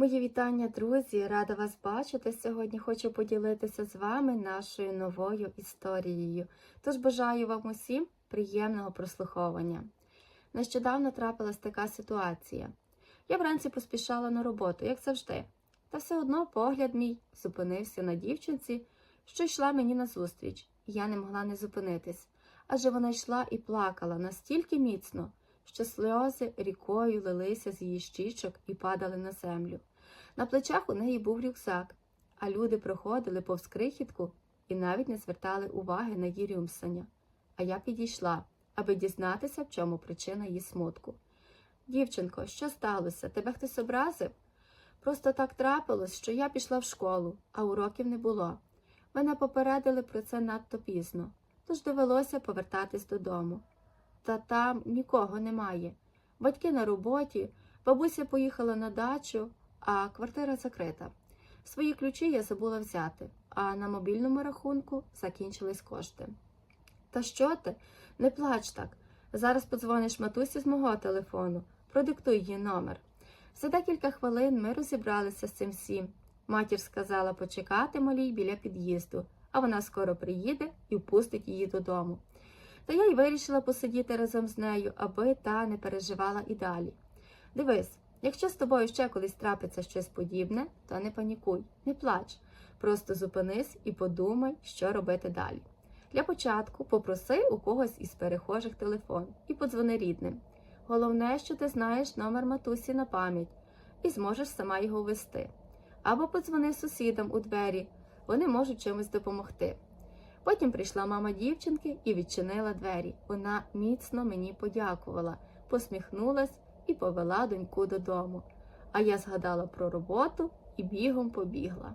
Мої вітання, друзі! Рада вас бачити. Сьогодні хочу поділитися з вами нашою новою історією. Тож бажаю вам усім приємного прослуховування. Нещодавно трапилась така ситуація. Я вранці поспішала на роботу, як завжди, та все одно погляд мій зупинився на дівчинці, що йшла мені назустріч, і я не могла не зупинитись, адже вона йшла і плакала настільки міцно, що сльози рікою лилися з її щічок і падали на землю. На плечах у неї був рюкзак, а люди проходили повз крихітку і навіть не звертали уваги на її рюмсання. А я підійшла, аби дізнатися, в чому причина її смутку. Дівчинко, що сталося? Тебе хтось образив? Просто так трапилось, що я пішла в школу, а уроків не було. Мене попередили про це надто пізно, тож довелося повертатись додому. Та там нікого немає. Батьки на роботі, бабуся поїхала на дачу, а квартира закрита. Свої ключі я забула взяти, а на мобільному рахунку закінчились кошти. Та що ти? Не плач так. Зараз подзвониш матусі з мого телефону, продиктуй її номер. За декілька хвилин ми розібралися з цим всім. Матір сказала почекати малій біля під'їзду, а вона скоро приїде і впустить її додому. Та я й вирішила посидіти разом з нею, аби та не переживала і далі. Дивись, якщо з тобою ще колись трапиться щось подібне, то не панікуй, не плач. Просто зупинись і подумай, що робити далі. Для початку попроси у когось із перехожих телефон і подзвони рідним. Головне, що ти знаєш номер матусі на пам'ять і зможеш сама його ввести. Або подзвони сусідам у двері, вони можуть чимось допомогти. Потім прийшла мама дівчинки і відчинила двері. Вона міцно мені подякувала, посміхнулась і повела доньку додому. А я згадала про роботу і бігом побігла.